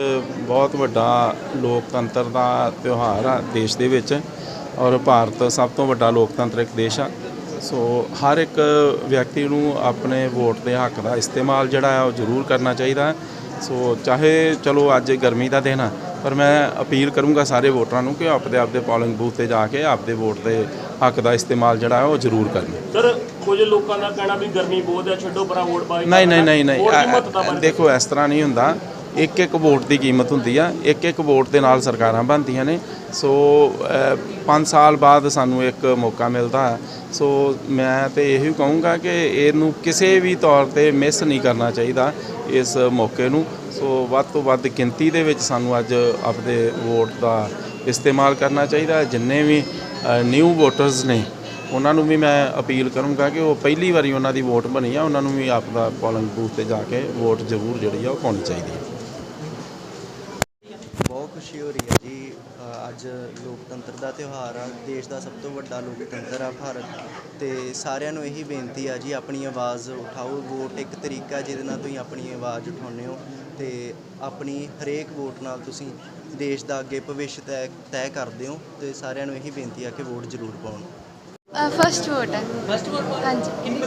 ਬਹੁਤ ਵੱਡਾ ਲੋਕਤੰਤਰ ਦਾ ਤਿਉਹਾਰ ਆ ਦੇਸ਼ ਦੇ ਵਿੱਚ ਔਰ ਭਾਰਤ ਸਭ ਤੋਂ ਵੱਡਾ ਲੋਕਤੰਤਰਿਕ ਦੇਸ਼ ਆ। ਸੋ ਹਰ ਇੱਕ ਵਿਅਕਤੀ ਨੂੰ ਆਪਣੇ ਵੋਟ ਦੇ ਹੱਕ ਦਾ ਇਸਤੇਮਾਲ ਜਿਹੜਾ ਹੈ ਉਹ ਜ਼ਰੂਰ ਕਰਨਾ ਚਾਹੀਦਾ। ਸੋ ਚਾਹੇ ਚਲੋ ਅੱਜ ਗਰਮੀ ਦਾ ਦਿਨ ਆ ਪਰ ਮੈਂ ਅਪੀਲ ਕਰੂੰਗਾ ਸਾਰੇ ਵੋਟਰਾਂ ਨੂੰ ਕਿ ਆਪਦੇ ਆਪਦੇ ਪੋਲਿੰਗ ਬੂਥ ਤੇ ਜਾ ਕੇ ਆਪਦੇ ਵੋਟ ਦੇ ਹੱਕ ਦਾ ਇਸਤੇਮਾਲ ਜਿਹੜਾ ਹੈ ਉਹ ਜ਼ਰੂਰ ਕਰਨ। ਸਰ ਕੁਝ ਲੋਕਾਂ ਦਾ ਕਹਿਣਾ ਵੀ ਗਰਮੀ ਬਹੁਤ ਹੈ ਛੱਡੋ ਪਰਾਂ ਵੋਟ ਪਾਈ ਨਹੀਂ ਨਹੀਂ ਨਹੀਂ ਦੇਖੋ ਇਸ ਤਰ੍ਹਾਂ ਨਹੀਂ ਹੁੰਦਾ। ਇੱਕ ਇੱਕ ਵੋਟ ਦੀ ਕੀਮਤ ਹੁੰਦੀ ਆ ਇੱਕ ਇੱਕ ਵੋਟ ਦੇ ਨਾਲ ਸਰਕਾਰਾਂ ਬਣਦੀਆਂ ਨੇ। ਸੋ 5 ਸਾਲ ਬਾਅਦ ਸਾਨੂੰ ਇੱਕ ਮੌਕਾ ਮਿਲਦਾ ਹੈ। ਸੋ, ਮੈਂ ਤੇ ਇਹੀ ਕਹੂੰਗਾ ਕਿ ਇਹਨੂੰ ਕਿਸੇ ਵੀ ਤੌਰ ਤੇ ਮਿਸ ਨਹੀਂ ਕਰਨਾ ਚਾਹੀਦਾ ਇਸ ਮੌਕੇ ਨੂੰ। ਸੋ, ਵੱਧ ਤੋਂ ਵੱਧ ਗਿਣਤੀ ਦੇ ਵਿੱਚ ਸਾਨੂੰ ਅੱਜ ਆਪਦੇ ਵੋਟ ਦਾ ਇਸਤੇਮਾਲ ਕਰਨਾ ਚਾਹੀਦਾ। ਜਿੰਨੇ ਵੀ ਨਿਊ ਵੋਟਰਸ ਨੇ, ਉਹਨਾਂ ਨੂੰ ਵੀ ਮੈਂ ਅਪੀਲ ਕਰੂੰਗਾ ਕਿ ਉਹ ਪਹਿਲੀ ਵਾਰੀ ਉਹਨਾਂ ਦੀ ਵੋਟ ਬਣੀ ਆ, ਉਹਨਾਂ ਨੂੰ ਵੀ ਆਪਦਾ ਪੋਲਿੰਗ ਬੂਥ ਤੇ ਜਾ ਕੇ ਵੋਟ ਜ਼ਰੂਰ ਜਿਹੜੀ ਆ ਉਹ ਪਾਉਣੀ ਚਾਹੀਦੀ ਹੈ ਖੁਸ਼ੀ ਹੋ ਰਹੀ ਹੈ ਜੀ ਅੱਜ ਲੋਕਤੰਤਰ ਦਾ ਤਿਉਹਾਰ ਆ ਦੇਸ਼ ਦਾ ਸਭ ਤੋਂ ਵੱਡਾ ਲੋਕਤੰਤਰ ਆ ਭਾਰਤ। ਤੇ ਸਾਰਿਆਂ ਨੂੰ ਇਹੀ ਬੇਨਤੀ ਆ ਜੀ ਆਪਣੀ ਆਵਾਜ਼ ਉਠਾਓ ਵੋਟ ਇੱਕ ਤਰੀਕਾ ਜਿਹਦੇ ਨਾਲ ਤੁਸੀਂ ਆਪਣੀ ਆਵਾਜ਼ ਉਠਾਉਂਦੇ ਹੋ ਤੇ ਆਪਣੀ ਹਰੇਕ ਵੋਟ ਨਾਲ ਤੁਸੀਂ ਦੇਸ਼ ਦਾ ਅੱਗੇ ਭਵਿੱਖ ਤੈਅ ਤੈਅ ਕਰਦੇ ਹੋ ਤੇ ਸਾਰਿਆਂ ਨੂੰ ਇਹੀ ਬੇਨਤੀ ਆ ਕਿ ਵੋਟ ਜ਼ਰੂਰ ਪਾਉਣ। ਫਸਟ ਵੋਟ ਹੈ। ਫਸਟ ਵੋਟ ਹਾਂਜੀ। ਕਿੰਨੀ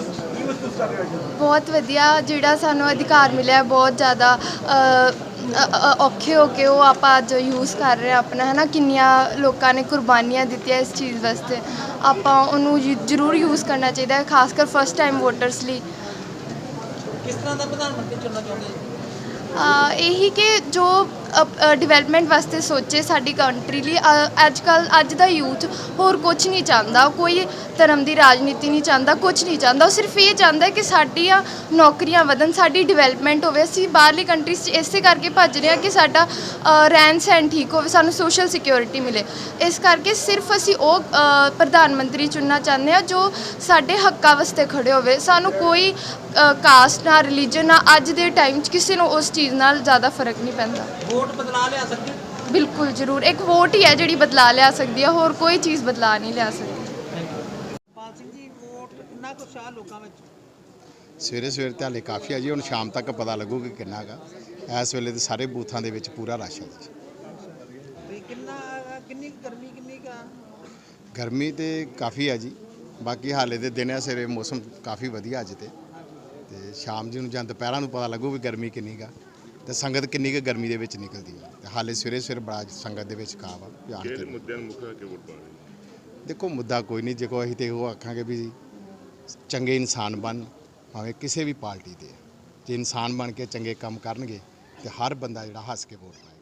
ਬਹੁਤ ਵਧੀਆ ਜਿਹੜਾ ਸਾਨੂੰ ਅਧਿਕਾਰ ਮਿਲਿਆ ਬਹੁਤ ਜ਼ਿਆਦਾ ਅ, ਔਖੇ ਹੋ ਕੇ ਉਹ ਆਪਾਂ ਅੱਜ ਯੂਜ਼ ਕਰ ਰਹੇ ਹਾਂ ਆਪਣਾ ਹੈ ਨਾ ਕਿੰਨੀਆਂ ਲੋਕਾਂ ਨੇ ਕੁਰਬਾਨੀਆਂ ਦਿੱਤੀਆਂ ਇਸ ਚੀਜ਼ ਵਾਸਤੇ। ਆਪਾਂ ਉਹਨੂੰ ਜ਼ਰੂਰ ਯੂਜ਼ ਕਰਨਾ ਚਾਹੀਦਾ ਹੈ ਖਾਸ ਕਰ ਫਸਟ ਟਾਈਮ ਵੋਟਰਸ ਲਈ। ਕਿਸ ਤਰ੍ਹਾਂ ਦਾ ਪ੍ਰਧਾਨ ਮੰਤਰੀ ਚੁਣਨਾ ਚਾਹੁੰਦੇ ਹੋ? ਅ, ਇਹੀ ਕਿ ਜੋ ਡਿਵੈਲਪਮੈਂਟ ਵਾਸਤੇ ਸੋਚੇ ਸਾਡੀ ਕੰਟਰੀ ਲਈ। ਅੱਜ ਕੱਲ ਅੱਜ ਦਾ ਯੂਥ ਹੋਰ ਕੁਝ ਨਹੀਂ ਚਾਹੁੰਦਾ। ਕੋਈ ਧਰਮ ਦੀ ਰਾਜਨੀਤੀ ਨਹੀਂ ਚਾਹੁੰਦਾ ਕੁਝ ਨਹੀਂ ਚਾਹੁੰਦਾ। ਉਹ ਸਿਰਫ ਇਹ ਚਾਹੁੰਦਾ ਕਿ ਸਾਡੀਆਂ ਨੌਕਰੀਆਂ ਵਧਣ, ਸਾਡੀ ਡਿਵੈਲਪਮੈਂਟ ਹੋਵੇ। ਅਸੀਂ ਬਾਹਰਲੀ ਕੰਟਰੀਜ਼ 'ਚ ਇਸੇ ਕਰਕੇ ਭੱਜ ਰਹੇ ਹਾਂ ਕਿ ਸਾਡਾ ਰਹਿਣ ਸਹਿਣ ਠੀਕ ਹੋਵੇ, ਸਾਨੂੰ ਸੋਸ਼ਲ ਸਿਕਿਉਰਿਟੀ ਮਿਲੇ। ਇਸ ਕਰਕੇ ਸਿਰਫ ਅਸੀਂ ਉਹ ਪ੍ਰਧਾਨ ਮੰਤਰੀ ਚੁਣਨਾ ਚਾਹੁੰਦੇ ਹਾਂ ਜੋ ਸਾਡੇ ਹੱਕਾਂ ਵਾਸਤੇ ਖੜੇ ਹੋਵੇ। ਸਾਨੂੰ ਕੋਈ ਕਾਸਟ ਨਾ ਰਿਲੀਜਨ ਨਾ ਅੱਜ ਦੇ ਟਾਈਮ 'ਚ ਕਿਸੇ ਨੂੰ ਉਸ ਚੀਜ਼ ਨਾਲ ਜ਼ਿਆਦਾ ਫ਼ਰਕ ਨਹੀਂ ਪੈਂਦਾ। ਵੋਟ ਬਦਲਾ ਲਿਆ ਸਕਦੇ? ਬਿਲਕੁਲ ਜ਼ਰੂਰ। ਇੱਕ ਵੋਟ ਹੀ ਹੈ ਜਿਹੜੀ ਬਦਲਾ ਲਿਆ ਸਕਦੀ ਹੈ ਹੋਰ ਕੋਈ ਚੀਜ਼ ਬਦਲਾ ਨਹੀਂ ਲਿਆ ਸਕਦੀ। ਪਾਲ ਸਿੰਘ ਜੀ ਵੋਟ ਕਿੰਨਾ ਕੁ ਉਤਸ਼ਾਹ ਲੋਕਾਂ ਵਿੱਚ? ਸਵੇਰੇ ਸਵੇਰੇ ਤੇ ਹਾਲੇ ਕਾਫੀ ਆ ਜੀ ਹੁਣ ਸ਼ਾਮ ਤੱਕ ਪਤਾ ਲੱਗੂਗਾ ਕਿੰਨਾ ਗਾ ਇਸ ਵੇਲੇ ਤੇ ਸਾਰੇ ਬੂਥਾਂ ਦੇ ਵਿੱਚ ਪੂਰਾ ਰਸ਼ ਹੈ ਜੀ। ਵੀ ਕਿੰਨਾ ਕਿੰਨੀ ਕੁ ਗਰਮੀ ਕਿੰਨੀ ਕਾ ਗਰਮੀ ਤੇ ਕਾਫੀ ਆ ਜੀ। ਬਾਕੀ ਹਾਲੇ ਦੇ ਦਿਨ ਆ ਸਵੇਰੇ ਮੌਸਮ ਕਾਫੀ ਵਧੀਆ ਅੱਜ ਤੇ। ਤੇ ਸ਼ਾਮ ਜੀ ਨੂੰ ਜਾਂ ਦੁਪਹਿਰਾਂ ਨੂੰ ਪਤਾ ਲੱਗੂ ਵੀ ਗਰਮੀ ਕਿੰਨੀ ਗਾ ਤੇ ਸੰਗਤ ਕਿੰਨੀ ਕੁ ਗਰਮੀ ਦੇ ਵਿੱਚ ਨਿਕਲਦੀ ਹੈ ਤੇ ਹਾਲੇ ਸਵੇਰੇ ਸਵੇਰੇ ਬੜਾ ਸੰਗਤ ਦੇ ਵਿੱਚ ਕਾਵਾ ਜਾਣ ਕਿਹੜੇ ਮੁੱਦਿਆਂ ਨੂੰ ਮੁੱਖ ਰੱਖ ਕੇ ਵੋਟ ਪਾ ਰਹੇ? ਦੇਖੋ ਮੁੱਦਾ ਕੋਈ ਨਹੀਂ ਜੇ ਕੋਈ ਅਸੀਂ ਤੇ ਉਹ ਆਖਾਂਗੇ ਵੀ ਚੰਗੇ ਇਨਸਾਨ ਬਣ ਭਾਵੇਂ ਕਿਸੇ ਵੀ ਪਾਰਟੀ ਦੇ ਆ। ਜੇ ਇਨਸਾਨ ਬਣ ਕੇ ਚੰਗੇ ਕੰਮ ਕਰਨਗੇ ਤੇ ਹਰ ਬੰਦਾ ਜਿਹੜਾ ਹੱਸ ਕੇ ਵੋਟ ਪਾਏ